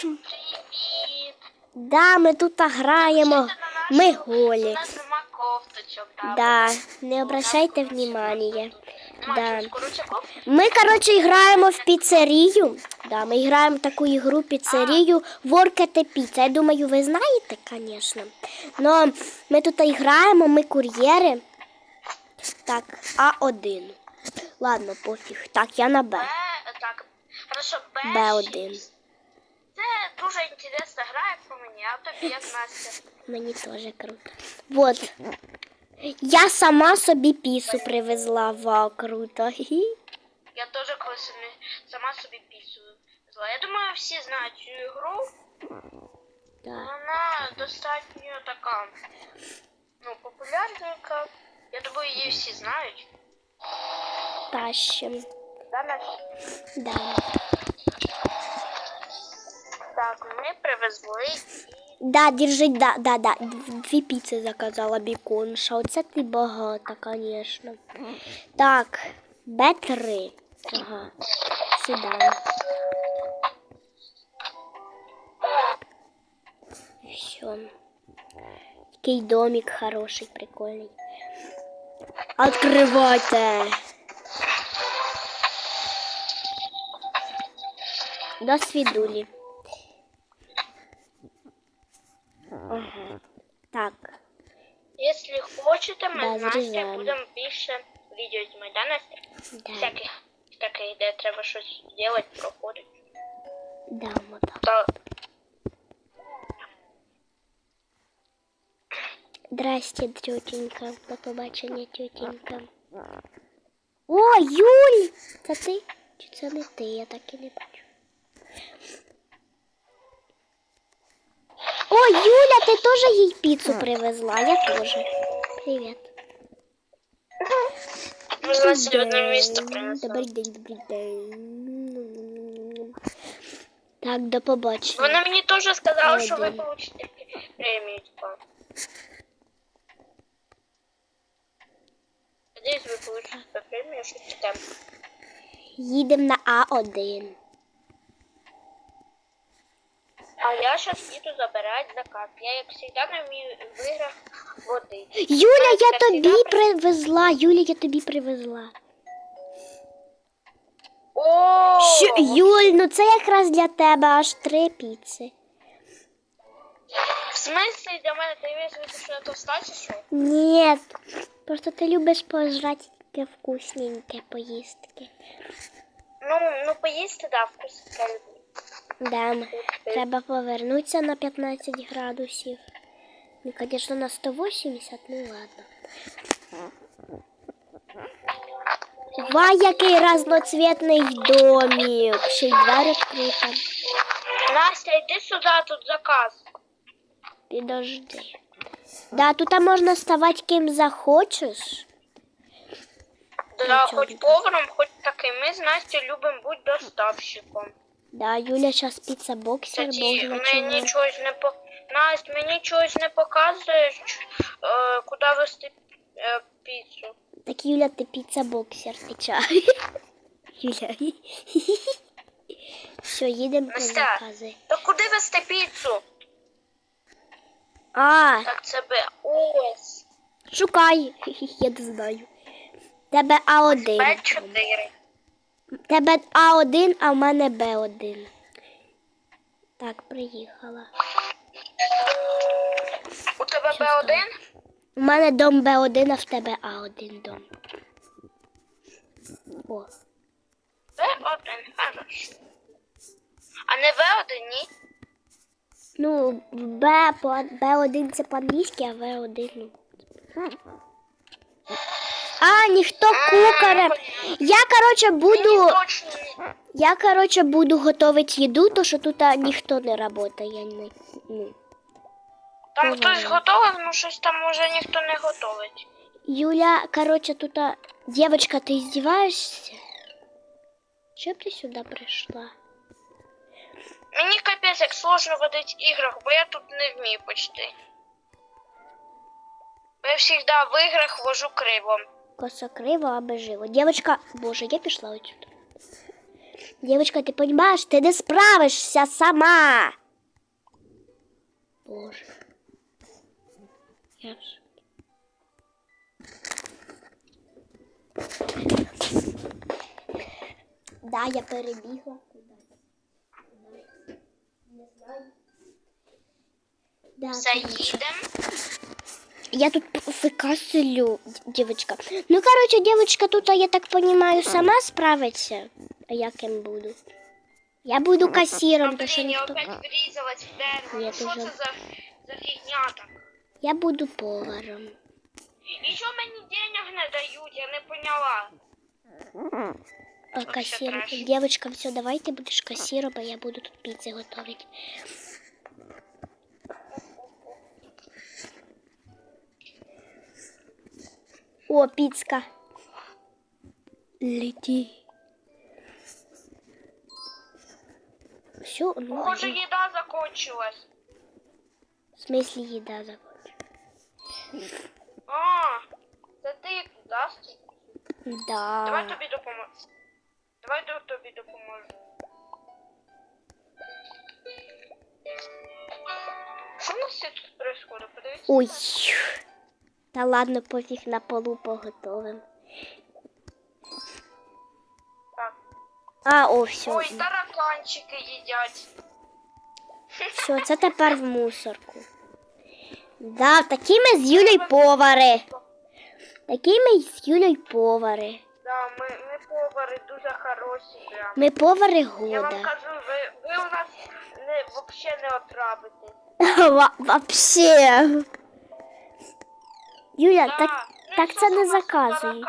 Привіт! Да, ми тут граємо. Ми голі. Да. Не обращайте внимания. Да. Ми, коротше, граємо в піцерію. Да, ми граємо в таку ігру піцерію Воркете Піца. Я думаю, ви знаєте, звісно. Но ми тут граємо, ми кур'єри. Так, А1. Ладно, пофіг. Так, я на Б. Б, так, хорошо, Б1. Це дуже інтересна гра, як по мені, а тобі як Настя. Мені теж круто. Вот. Я сама собі пісу привезла. Вау, круто. Хі-хі. Я теж колись сама собі піцу взяла. Я думаю, всі знають цю ігру. Да. Вона достатньо така, ну, популярненька. Я думаю, її всі знають. Тащим. Да, Настя? Да. Ми привезли Да, держить, да, да, да. Дві піци заказала біконша. Оце ти багата, звісно. Так, Б3. Ага. Сюди. Все. Такий домик хороший, прикольний. Открывайте. До свидули. Ага. Так. Якщо хочете, ми Да, з Настю зрізаємо. будемо більше відео знімати, да, Настя? Да. Всяких таких, де треба щось робити, проходити. Да, вот так. То Здрасте, тетенька. До побачення, тетенька. О, Юль! Це ти? Чи це не ти? Я так і не бачу. О, Юля, ти теж їй піцу привезла? Я місто принесли. Добрий день, добрий день. Так, до побачення. Вона мені теж сказала, що ви получите премію, типа. Надіюсь, ви получите премію, що там. Їдемо на А1. А я зараз їду забирати заказ. Я, як завжди, не вмію в іграх води. Юля, я Настя, тобі при- привезла. Юля, я тобі привезла. О, Що, Юль, ну це якраз для тебе аж три піци. В смысле для мене ти весь що я товста чи що? Ні, просто ти любиш пожрати таке вкусненьке поїстки. Ну, ну поїсти, да, вкус я люблю. Да, треба повернутися на 15 градусів. Ну, звісно, на 180, ну ладно. Ва, який разноцвітний домик. Ще й двері відкрита. Настя, йди сюди, тут заказ. Підожди. Да, тут можна ставати ким захочеш. Да, Нічого хоч поваром, хоч таким. Ми з Настю любимо бути доставщиком. Да, Юля зараз піца боксер, Кстати, бог мені чогось не по... Настя, мені чогось не показуєш, е, куди вести е, піцу. Так Юля, ти піца боксер, ти. Юля. Все, їдемо по Настя. закази. Куди вести піцу? А, Так це би ось. шукай. Я не знаю. Тебе А1. Б4. Тебе А1, а в мене Б1. Так, приїхала. У тебе Б1? У мене дом Б1, а в тебе А1 дом. О. Б1, хорошо. А не В1, ні? Ну, Б, по, Б1 це по-англійськи, а В1, ну. А, ніхто кукаре. Я, короче, буду. Я, короче, буду готовить їду, то що тут ніхто не працює. Ну. Там хтось готовий, ну щось там може ніхто не готовить. Юля, короче, тут девочка, ти издеваешься? Чого ти сюди прийшла? Мені капець як сложно водити іграх, бо я тут не вмію почти. Я завжди в іграх вожу криво. Косо криво, аби живо. Девочка, боже, я пішла отсюда. Дівчинка, ти розумієш, ти не справишся сама. Боже. Я ж. Да, я перебігла кудись. Не знаю. Да, Все, короче. їдемо. Я тут ФК селю, дівчинка. Ну, короче, дівчинка тут, я так понимаю, сама справиться. А я ким буду? Я буду кассиром, Ну, то що блін, я ніхто. опять врізалась в дерево. Я Ну що дуже- це за, за фігня так? Я буду поваром. І що мені денег не дають, я не поняла. А Вообще кассиром. трэш. Девочка, все, давай ты будешь кассиром, а я буду тут пиццы готовить. О, пицка. Лети. Все, ну, один. їда закончилась. в смысле еда закончилась? А, це ти да? Стій? Давай Да. тобі допоможу. Давай до- тобі допоможу. Що у нас тут происходит? Подивіться. Ой. Та ладно, пофіг на полу поготовим. А, о, все. Ой, тараканчики їдять. Все, це тепер в мусорку. Да, такі ми з Юлею повари. Такі ми з Юлею повари. Да, ми, ми повари дуже хороші прям. Ми повари Я вам кажу, ви, ви у нас не, вообще не отравите. Вообще. Юля, так, Ну, так це не заказують.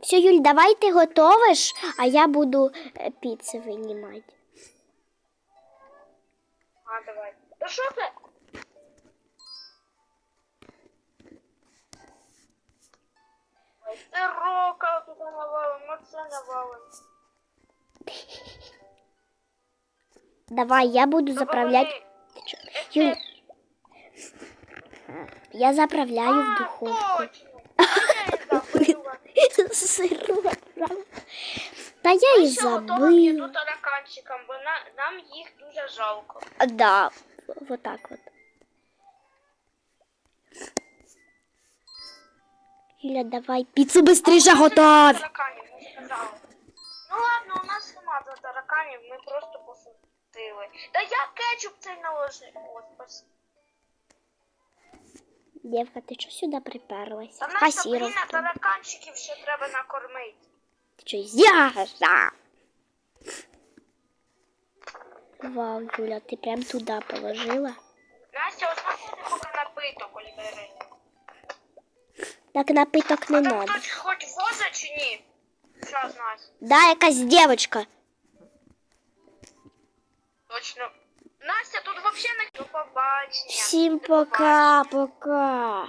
Все, Юль, давай ти готовиш, а я буду е, піци винімати. А, давай. Та що це? Ой, Сирока тут навалим, оце навалим. Давай, я буду заправляти. Юль, я заправляю в духовку. правда. Та я і Ще готова тараканчикам, бо на, нам їх дуже жалко. Да, вот так вот. Юля, давай готовь. Тараканів, ми сказали. Ну ладно, у нас нема за тараканів, ми просто пошутили. Та я кетчуп цей наложив. О, спасибо. Дівка, ти що сюди приперлася? Та наша Касіром. блін, а тараканчиків ще треба накормити. Ти що, зяжа? Вау, Юля, ти прям туди положила. Настя, ось нас буде поки напиток, Олівери. Так напиток не А там надо. хтось хоч воза чи ні? Що з нас? Да, якась дівчинка. Точно. Настя, тут взагалі не побачення. Всім пока, пока.